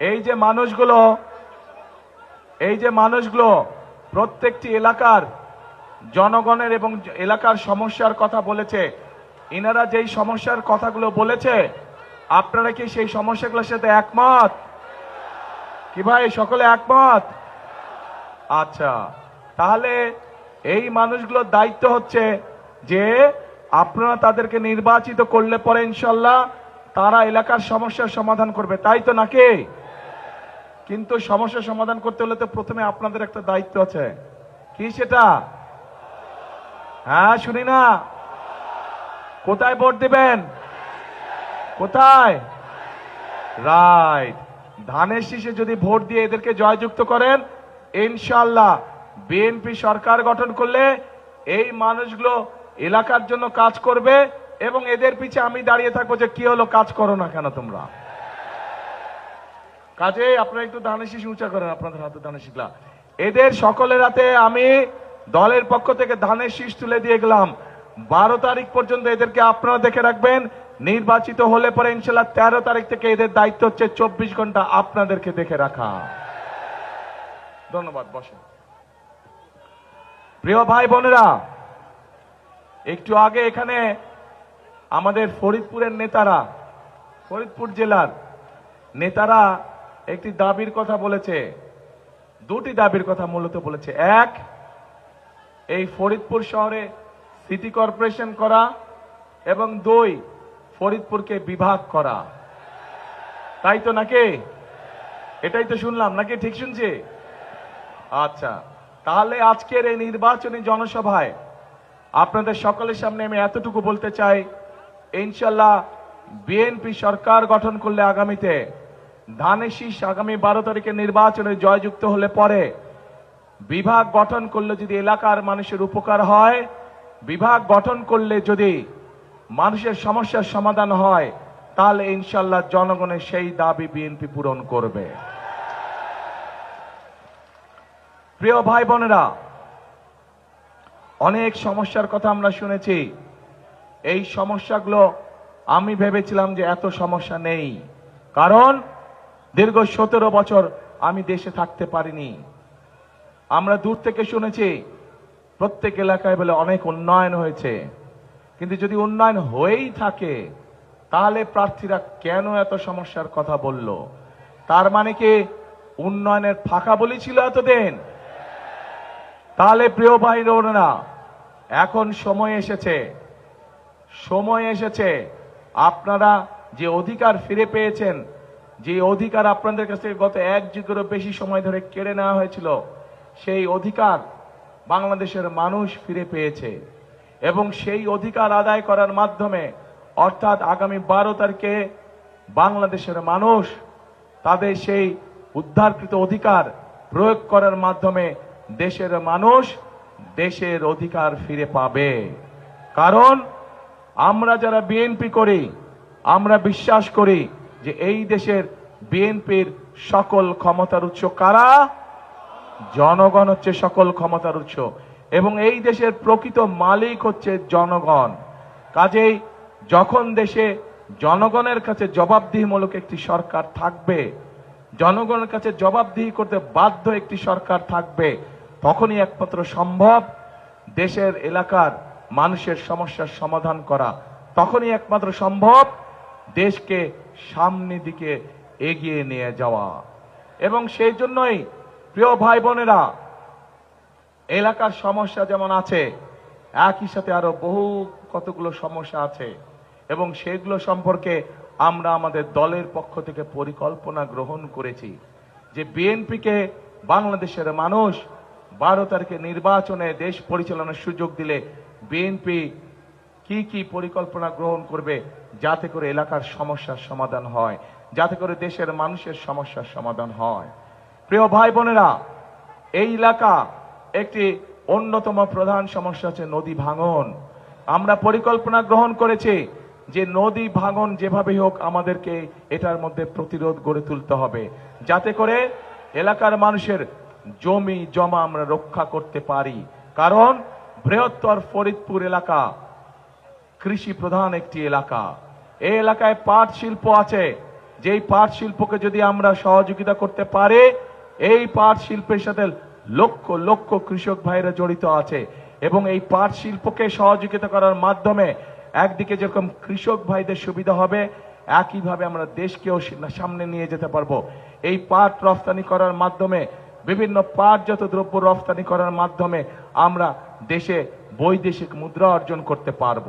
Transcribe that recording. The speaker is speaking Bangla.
এই যে মানুষগুলো, এই যে মানুষগুলো, প্রত্যেকটি এলাকার জনগণের এবং এলাকার সমস্যার কথা বলেছে। ইনারা যেই সমস্যার কথাগুলো বলেছে, আপনারা কি সেই সমস্যাগুলোর সাথে একমত? কি ভাই, সকলে একমত? আচ্ছা তাহলে এই মানুষগুলোর দায়িত্ব হচ্ছে যে আপনারা তাদেরকে নির্বাচিত করলে পরে ইনশাল্লাহ তারা এলাকার সমস্যার সমাধান করবে। তাই তো নাকি? কিন্তু সমস্যার সমাধান করতে হলে তো প্রথমে আপনাদের একটা দায়িত্ব আছে। কি সেটা? হ্যাঁ শুনি না। কোথায় ভোট দিবেন? কোথায়? রাইট। ধানের শীষে যদি ভোট দিয়ে এদেরকে জয়যুক্ত করেন ইনশাল্লাহ বিএনপি সরকার গঠন করলে এই মানুষগুলো এলাকার জন্য কাজ করবে এবং এদের পিছে আমি দাঁড়িয়ে থাকব যে কি হলো, কাজ করো না কেন তোমরা। কাজে আপনারা একটু ধানের শীষ উঁচা করেন, আপনাদের হাতে ধানের শীষলা এদের সকলের হাতে আমি দলের পক্ষ থেকে ধানের শীষ তুলে দিয়ে গেলাম। বারো তারিখ পর্যন্ত এদেরকে আপনারা দেখে রাখবেন। নির্বাচিত হলে পরে ইনশাল্লাহ তেরো তারিখ থেকে এদের দায়িত্ব হচ্ছে চব্বিশ ঘণ্টা আপনাদেরকে দেখে রাখা। ধন্যবাদ, বসেন। প্রিয় ভাই বোনেরা, একটু আগে এখানে আমাদের ফরিদপুরের নেতারা, ফরিদপুর জেলার নেতারা একটি দাবির কথা বলেছে। দুটি দাবির কথা মূলত বলেছে। এক, এই ফরিদপুর শহরে সিটি কর্পোরেশন করা এবং দুই, ফরিদপুরকে বিভাগ করা। তাই তো নাকি? এটাই তো শুনলাম। নাকি ঠিক শুনছি? আচ্ছা তাহলে আজকের এই নির্বাচনী জনসভায় আপনাদের সকলের সামনে আমি এতটুকু বলতে চাই, ইনশাল্লাহ বিএনপি সরকার গঠন করলে আগামীতে ধানের শীষ আগামী বারো তারিখে নির্বাচনে জয়যুক্ত হলে পরে বিভাগ গঠন করলে যদি এলাকার মানুষের উপকার হয়, বিভাগ গঠন করলে যদি মানুষের সমস্যার সমাধান হয়, তাহলে ইনশাল্লাহ জনগণের সেই দাবি বিএনপি পূরণ করবে। প্রিয় ভাই বোনেরা, অনেক সমস্যার কথা আমরা শুনেছি। এই সমস্যাগুলো আমি ভেবেছিলাম যে এত সমস্যা নেই। কারণ দীর্ঘ সতেরো বছর আমি দেশে থাকতে পারিনি। আমরা দূর থেকে শুনেছি, প্রত্যেক এলাকায় বলে অনেক উন্নয়ন হয়েছে। কিন্তু যদি উন্নয়ন হয়েই থাকে, তাহলে প্রার্থীরা কেন এত সমস্যার কথা বলল? তার মানে কি উন্নয়নের ফাঁকা বলি ছিল এতদিন? তাহলে প্রিয় ভাই বোনেরা, এখন সময় এসেছে। সময় এসেছে। আপনারা যে অধিকার ফিরে পেয়েছেন যে অধিকার আপনাদের কাছ গত এক যুগেরও বেশি সময় ধরে কেড়ে নেওয়া হয়েছিল, সেই অধিকার বাংলাদেশের মানুষ ফিরে পেয়েছে। এবং সেই অধিকার আদায় করার মাধ্যমে, অর্থাৎ আগামী বারো তারিখে বাংলাদেশের মানুষ তাদের সেই উদ্ধারকৃত অধিকার প্রয়োগ করার মাধ্যমে দেশের মানুষ দেশের অধিকার ফিরে পাবে। কারণ আমরা যারা বিএনপি করি, আমরা বিশ্বাস করি যে এই দেশের বিএনপির সকল ক্ষমতার উৎস কারা? জনগণ হচ্ছে সকল ক্ষমতার উৎস। এবং এই দেশের প্রকৃত মালিক হচ্ছে জনগণ। কাজেই যখন দেশে জনগণের কাছে জবাবদিহিমূলক একটি সরকার থাকবে, জনগণের কাছে জবাবদিহি করতে বাধ্য একটি সরকার থাকবে, তখনই একমাত্র সম্ভব দেশের এলাকার মানুষের সমস্যার সমাধান করা। তখনই একমাত্র সম্ভব দেশকে সামনের দিকে এগিয়ে নিয়ে যাওয়া। এবং সেই জন্যই, প্রিয় ভাই বোনেরা, এলাকার সমস্যা যেমন আছে, একই সাথে আরও বহু কতগুলো সমস্যা আছে। এবং সেগুলো সম্পর্কে আমরা আমাদের দলের পক্ষ থেকে পরিকল্পনা গ্রহণ করেছি যে বিএনপিকে বাংলাদেশের মানুষ বারো তারিখে নির্বাচনে দেশ পরিচালনার সুযোগ দিলে বিএনপি কি কি পরিকল্পনা গ্রহণ করবে যাতে করে এলাকার সমস্যার সমাধান হয়, যাতে করে দেশের মানুষের সমস্যার সমাধান হয়। প্রিয় ভাই বোনেরা, এই এলাকা একটি অন্যতম প্রধান সমস্যা হচ্ছে নদী ভাঙন। আমরা পরিকল্পনা গ্রহণ করেছি যে নদী ভাঙন যেভাবে হোক আমাদেরকে এটার মধ্যে প্রতিরোধ গড়ে তুলতে হবে, যাতে করে এলাকার মানুষের জমি, জমা আমরা রক্ষা করতে পারি। কারণ বৃহত্তর ফরিদপুর এলাকা কৃষি প্রধান একটি এলাকা। এই এলাকায় পাট শিল্প আছে। যে এই পাট শিল্পকে যদি আমরা সহযোগিতা করতে পারে, এই পাট শিল্পের সাথে লক্ষ লক্ষ কৃষক ভাইরা জড়িত আছে এবং এই পাট শিল্পকে সহযোগিতা করার মাধ্যমে একদিকে যেরকম কৃষক ভাইদের সুবিধা হবে, একইভাবে আমরা দেশকেও সামনে নিয়ে যেতে পারব। এই পাট রফতানি করার মাধ্যমে, বিভিন্ন পাটজাত দ্রব্য রফতানি করার মাধ্যমে আমরা দেশে বৈদেশিক মুদ্রা অর্জন করতে পারব।